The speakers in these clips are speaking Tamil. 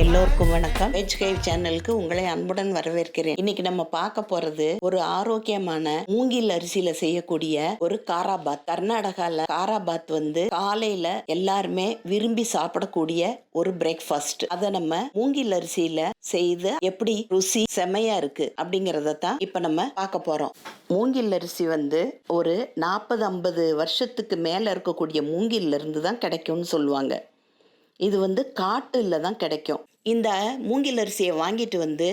எல்லோருக்கும் வணக்கம். வெஜ் கைவ் சேனலுக்கு உங்களை அன்புடன் வரவேற்கிறேன். இன்னைக்கு நம்ம பார்க்க போறது ஒரு ஆரோக்கியமான மூங்கில் அரிசியில செய்யக்கூடிய ஒரு காராபாத். கர்நாடகால காராபாத் வந்து காலையில எல்லாருமே விரும்பி சாப்பிடக்கூடிய ஒரு பிரேக்ஃபாஸ்ட் அதை நம்ம மூங்கில் அரிசியில செய்து எப்படி ருசி செமையா இருக்கு அப்படிங்கறத தான் இப்ப நம்ம பார்க்க போறோம். மூங்கில் அரிசி வந்து ஒரு நாற்பது ஐம்பது வருஷத்துக்கு மேல இருக்கக்கூடிய மூங்கில்ல இருந்து தான் கிடைக்கும்னு சொல்லுவாங்க. இது வந்து காட்டில் தான் கிடைக்கும். இந்த மூங்கில் அரிசியை வாங்கிட்டு வந்து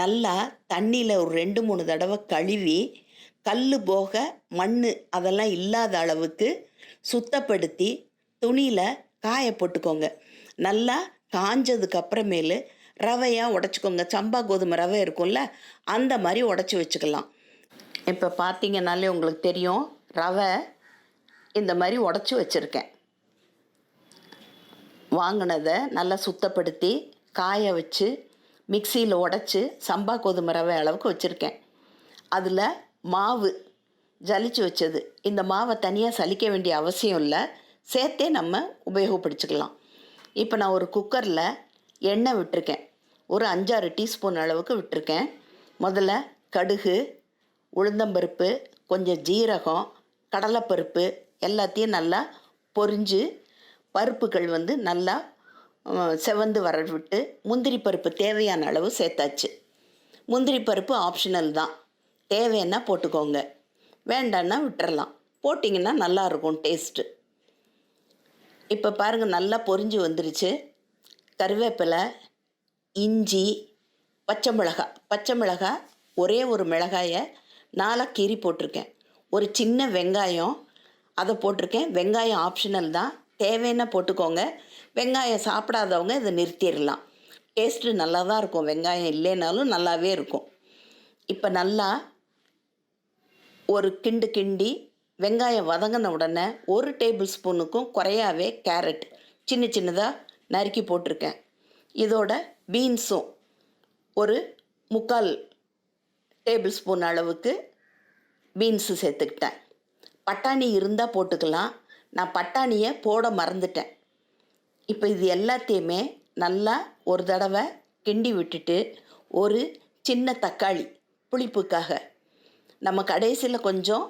நல்லா தண்ணியில் ஒரு ரெண்டு மூணு தடவை கழுவி கல் போக மண் அதெல்லாம் இல்லாத அளவுக்கு சுத்தப்படுத்தி துணியில் காய போட்டுக்கோங்க. நல்லா காஞ்சதுக்கு அப்புறமேலு ரவையாக உடச்சிக்கோங்க. சம்பா கோதுமை ரவை இருக்கும்ல அந்த மாதிரி உடச்சி வச்சுக்கலாம். இப்போ பார்த்தீங்கன்னாலே உங்களுக்கு தெரியும் ரவை இந்த மாதிரி உடச்சி வச்சுருக்கேன். வாங்கினதை நல்லா சுத்தப்படுத்தி காய வச்சு மிக்சியில் உடச்சி சம்பா கோதுமை ரவை அளவுக்கு வச்சுருக்கேன். அதில் மாவு ஜலிச்சு வச்சது. இந்த மாவை தனியாக சலிக்க வேண்டிய அவசியம் இல்லை. சேர்த்தே நம்ம உபயோகப்படுத்திக்கலாம். இப்போ நான் ஒரு குக்கரில் எண்ணெய் விட்டிருக்கேன். ஒரு அஞ்சாறு டீஸ்பூன் அளவுக்கு விட்டுருக்கேன். முதல்ல கடுகு உளுந்தம்பருப்பு கொஞ்சம் ஜீரகம் கடலைப்பருப்பு எல்லாத்தையும் நல்லா பொரிஞ்சு பருப்புகள் வந்து நல்லா செவந்து வர விட்டு முந்திரி பருப்பு தேவையான அளவு சேர்த்தாச்சு. முந்திரி பருப்பு ஆப்ஷனல் தான். தேவைன்னா போட்டுக்கோங்க. வேண்டான்னா விட்டுறலாம். போட்டிங்கன்னா நல்லாயிருக்கும் டேஸ்ட்டு இப்போ பாருங்கள் நல்லா பொரிஞ்சு வந்துருச்சு. கருவேப்பிலை இஞ்சி பச்சை மிளகாய் பச்சை மிளகாய் ஒரே ஒரு மிளகாயை நாலாக கீறி போட்டிருக்கேன். ஒரு சின்ன வெங்காயம் அதை போட்டிருக்கேன். வெங்காயம் ஆப்ஷனல் தான். தேவைன்னா போட்டுக்கோங்க. வெங்காயம் சாப்பிடாதவங்க இதை நிறுத்திடலாம். டேஸ்ட்டு நல்லா தான் இருக்கும். வெங்காயம் இல்லைனாலும் நல்லாவே இருக்கும். இப்போ நல்லா ஒரு கிண்டு கிண்டி வெங்காயம் வதங்கின உடனே ஒரு டேபிள் ஸ்பூனுக்கும் குறையாவே கேரட் சின்ன சின்னதாக நறுக்கி போட்டிருக்கேன். இதோட பீன்ஸும் ஒரு முக்கால் டேபிள் ஸ்பூன் அளவுக்கு பீன்ஸு சேர்த்துக்கிட்டேன். பட்டாணி இருந்தால் போட்டுக்கலாம். நான் பட்டாணியை போட மறந்துட்டேன். இப்போ இது எல்லாத்தையுமே நல்லா ஒரு தடவை கிண்டி விட்டுட்டு ஒரு சின்ன தக்காளி புளிப்புக்காக. நம்ம கடைசியில் கொஞ்சம்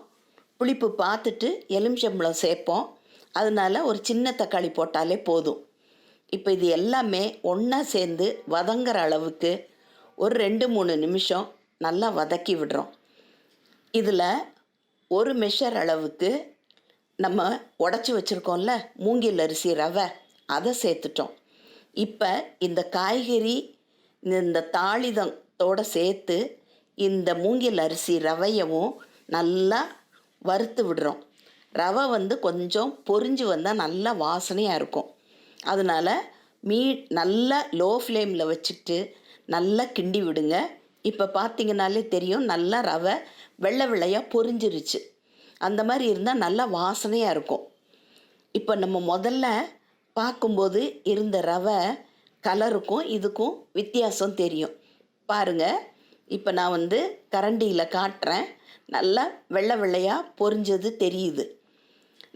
புளிப்பு பார்த்துட்டு எலுமிச்சம்பழம் சேர்ப்போம். அதனால ஒரு சின்ன தக்காளி போட்டாலே போதும். இப்போ இது எல்லாமே ஒன்றா சேர்ந்து வதங்குற அளவுக்கு ஒரு ரெண்டு மூணு நிமிஷம் நல்லா வதக்கி விடுறோம். இதில் ஒரு மெஷர் அளவுக்கு நம்ம உடச்சி வச்சுருக்கோம்ல மூங்கில் அரிசி ரவை அதை சேர்த்துட்டோம். இப்போ இந்த காய்கறி இந்த தாளிதத்தோட சேர்த்து இந்த மூங்கில் அரிசி ரவையவும் நல்லா வறுத்து விடுறோம். ரவை வந்து கொஞ்சம் பொரிஞ்சு வந்தால் நல்லா வாசனையாக இருக்கும். அதனால் மீ நல்லா லோ ஃப்ளேமில் வச்சுட்டு நல்லா கிண்டி விடுங்க. இப்போ பார்த்தீங்கனாலே தெரியும் நல்லா ரவை வெள்ளை வெள்ளையாக பொறிஞ்சிருச்சு. அந்த மாதிரி இருந்தால் நல்லா வாசனையாக இருக்கும். இப்போ நம்ம முதல்ல பார்க்கும்போது இருந்த ரவை கலருக்கும் இதுக்கும் வித்தியாசம் தெரியும். பாருங்க. இப்போ நான் வந்து கரண்டியில் காட்டுறேன். நல்லா வெள்ளை வெள்ளையாக பொரிஞ்சது தெரியுது.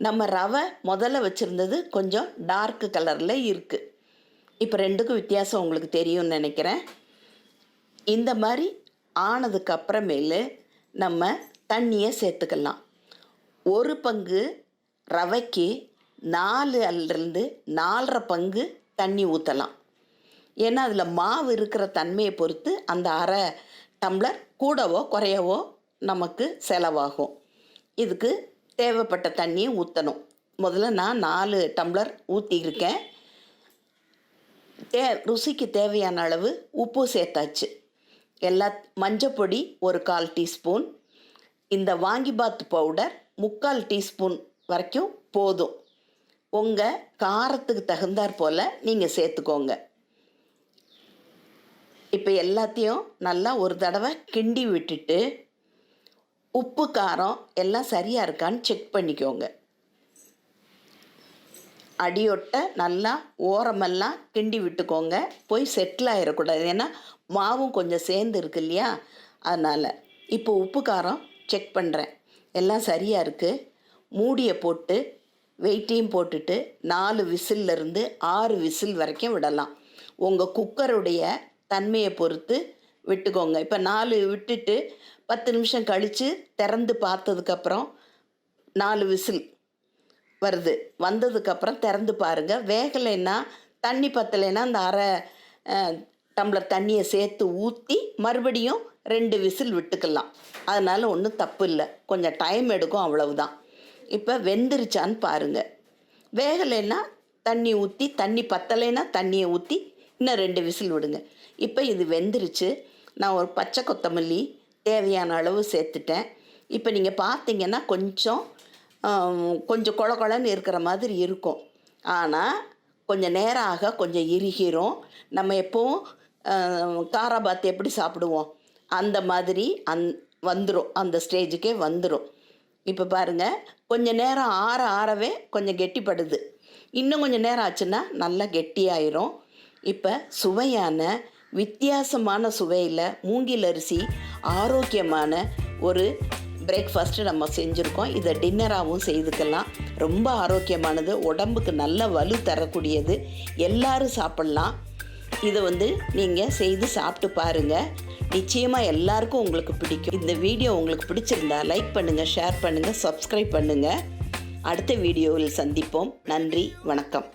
நம்ம ரவை முதல்ல வச்சுருந்தது கொஞ்சம் டார்க் கலரில் இருக்குது இப்போ ரெண்டுக்கும் வித்தியாசம் உங்களுக்கு தெரியும்னு நினைக்கிறேன். இந்த மாதிரி ஆனதுக்கு அப்புறமேலு நம்ம தண்ணியை சேர்த்துக்கலாம். ஒரு பங்கு ரவைக்கு நாலு அல்லிருந்து நாலரை பங்கு தண்ணி ஊற்றலாம் ஏன்னா அதில் மாவு இருக்கிற தன்மையை பொறுத்து அந்த அரை டம்ளர் கூடவோ குறையவோ நமக்கு செலவாகும். இதுக்கு தேவைப்பட்ட தண்ணியை ஊற்றணும் முதல்ல நான் நாலு டம்ளர் ஊற்றியிருக்கேன் தே ருசிக்கு தேவையான அளவு உப்பு சேர்த்தாச்சு. எல்லா மஞ்சப்பொடி ஒரு கால் டீஸ்பூன். இந்த வாங்கிபாத் பவுடர் முக்கால் டீஸ்பூன் வரைக்கும் போதும். உங்கள் காரத்துக்கு தகுந்தாற் போல் நீங்கள் சேர்த்துக்கோங்க. இப்போ எல்லாத்தையும் நல்லா ஒரு தடவை கிண்டி விட்டுட்டு உப்பு காரம் எல்லாம் சரியாக இருக்கான்னு செக் பண்ணிக்கோங்க. அடியொட்ட நல்லா ஓரமெல்லாம் கிண்டி விட்டுக்கோங்க. போய் செட்டில் ஆகிடக்கூடாது ஏன்னா மாவும் கொஞ்சம் சேர்ந்து இருக்கு இல்லையா? அதனால். இப்போ உப்பு காரம் செக் பண்ணுறேன் எல்லாம் சரியாக இருக்குது மூடியை போட்டு வெயிட்டையும் போட்டுட்டு நாலு விசில்ல இருந்து ஆறு விசில் வரைக்கும் விடலாம். உங்கள் குக்கருடைய தன்மையை பொறுத்து விட்டுக்கோங்க. இப்போ நாலு விட்டுட்டு பத்து நிமிஷம் கழித்து திறந்து பார்த்ததுக்கப்புறம் நாலு விசில் வருது. வந்ததுக்கப்புறம் திறந்து பாருங்கள் வேகலைன்னா தண்ணி பத்தலைன்னா அந்த அரை டம்ளர் தண்ணியை சேர்த்து ஊற்றி மறுபடியும் ரெண்டு விசில் விட்டுக்கலாம். அதனால் ஒன்றும் தப்பு இல்லை. கொஞ்சம் டைம் எடுக்கும் அவ்வளவுதான். இப்போ வெந்துருச்சான்னு பாருங்கள் வேகலைன்னா தண்ணி ஊற்றி தண்ணி பத்தலைன்னா தண்ணியை ஊற்றி இன்னும் ரெண்டு விசில் விடுங்க. இப்போ இது வெந்துருச்சு. நான் ஒரு பச்சை கொத்தமல்லி தேவையான அளவு சேர்த்துட்டேன். இப்போ நீங்கள் பார்த்தீங்கன்னா கொஞ்சம் கொஞ்சம் கொல கொலன்னு இருக்கிற மாதிரி இருக்கும். ஆனால் கொஞ்சம் நேரம் ஆக கொஞ்சம் இறுகிரும். நம்ம எப்போவும் காராபாத் எப்படி சாப்பிடுவோம்? அந்த மாதிரி அந் வந்துடும் அந்த ஸ்டேஜுக்கே வந்துடும் இப்போ பாருங்கள் கொஞ்சம் நேரம் ஆற ஆறவே கொஞ்சம் கெட்டிப்படுது. இன்னும் கொஞ்சம் நேரம் ஆச்சுன்னா நல்லா கெட்டியாயிரும். இப்போ சுவையான வித்தியாசமான சுவையில் மூங்கில் அரிசி ஆரோக்கியமான ஒரு பிரேக்ஃபாஸ்ட்டு நம்ம செஞ்சுருக்கோம். இதை டின்னராகவும் செய்துக்கலாம். ரொம்ப ஆரோக்கியமானது உடம்புக்கு நல்ல வலு தரக்கூடியது. எல்லாரும் சாப்பிட்லாம். இதை வந்து நீங்கள் செய்து சாப்பிட்டு பாருங்கள் நிச்சயமாக எல்லாருக்கும் உங்களுக்கு பிடிக்கும். இந்த வீடியோ உங்களுக்கு பிடிச்சிருந்தா லைக் பண்ணுங்கள் ஷேர் பண்ணுங்கள் சப்ஸ்கிரைப் பண்ணுங்கள் அடுத்த வீடியோவில் சந்திப்போம். நன்றி வணக்கம்.